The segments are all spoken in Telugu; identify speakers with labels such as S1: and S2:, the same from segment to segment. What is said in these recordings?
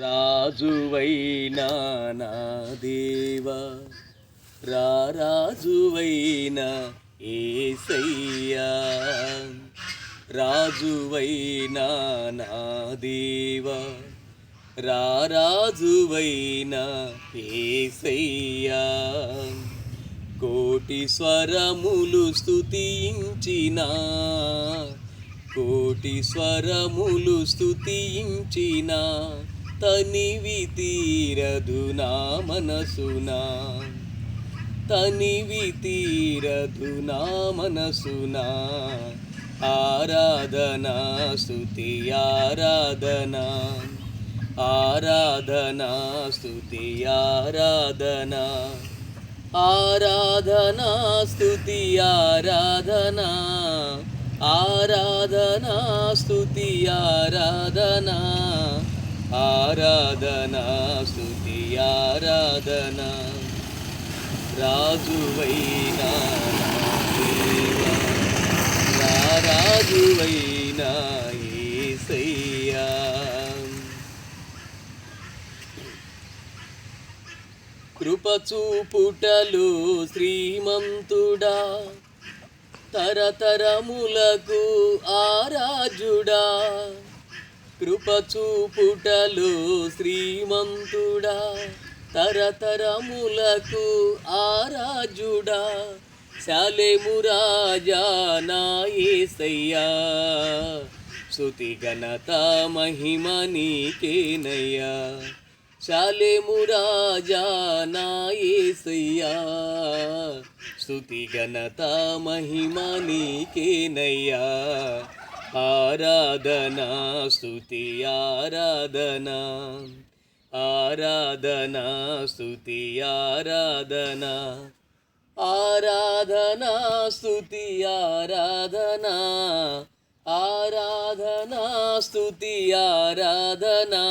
S1: రాజువైనా నా దేవా. రారాజువైన ఏసయ్యా. రాజువైనా నా దేవా. రారాజువైన ఏసయ్యా. కోటి స్వరములు స్తుతించిన. కోటి స్వరములు స్థుతించినా తనివి తీరదు నా మనసునా? తనివి తీరదు నా మనసునా? ఆరాధనా స్థుతి ఆరాధనా? ఆరాధనా స్థుతి ఆరాధనా? ఆరాధనా స్థుతి ఆరాధనా? ఆరాధనా స్థుతి ఆరాధనా? ఆరాధనా స్థుతి ఆరాధనా. రాజువైనా నా రాజువైనా యేసయ్యా కృపచూపుటలు శ్రీమంతుడా. తరతరములకు ఆరాజుడా. కృపచూపుటలు శ్రీమంతుడా తరతరములకు ఆరాజుడా. శాలేము రాజా నా శృతి ఘనత మహిమ నీకేనయ్యా. శాలేము రాజా నా యేసయ్యా ఘనత మహిమ నీకేనయ్యా. ఆరాధనా స్తుతి ఆరాధనా. ఆరాధనా స్తుతి ఆరాధనా. ఆరాధనా స్తుతి ఆరాధనా. ఆరాధనా స్తుతి ఆరాధనా.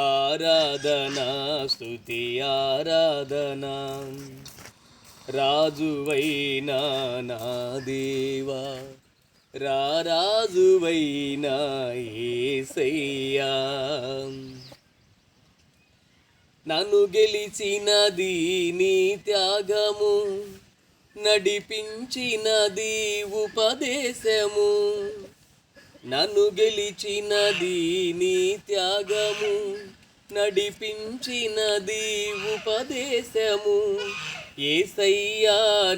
S1: ఆరాధనా స్తుతి ఆరాధనా. రాజువైనా నా దేవా. రారాజువైనా ఏసయ్యా నన్ను గెలిచినది నీ త్యాగము నడిపించినది ఉపదేశము. నన్ను గెలిచినది నీ త్యాగము నడిపించినది ఉపదేశము. ఏసయ్యా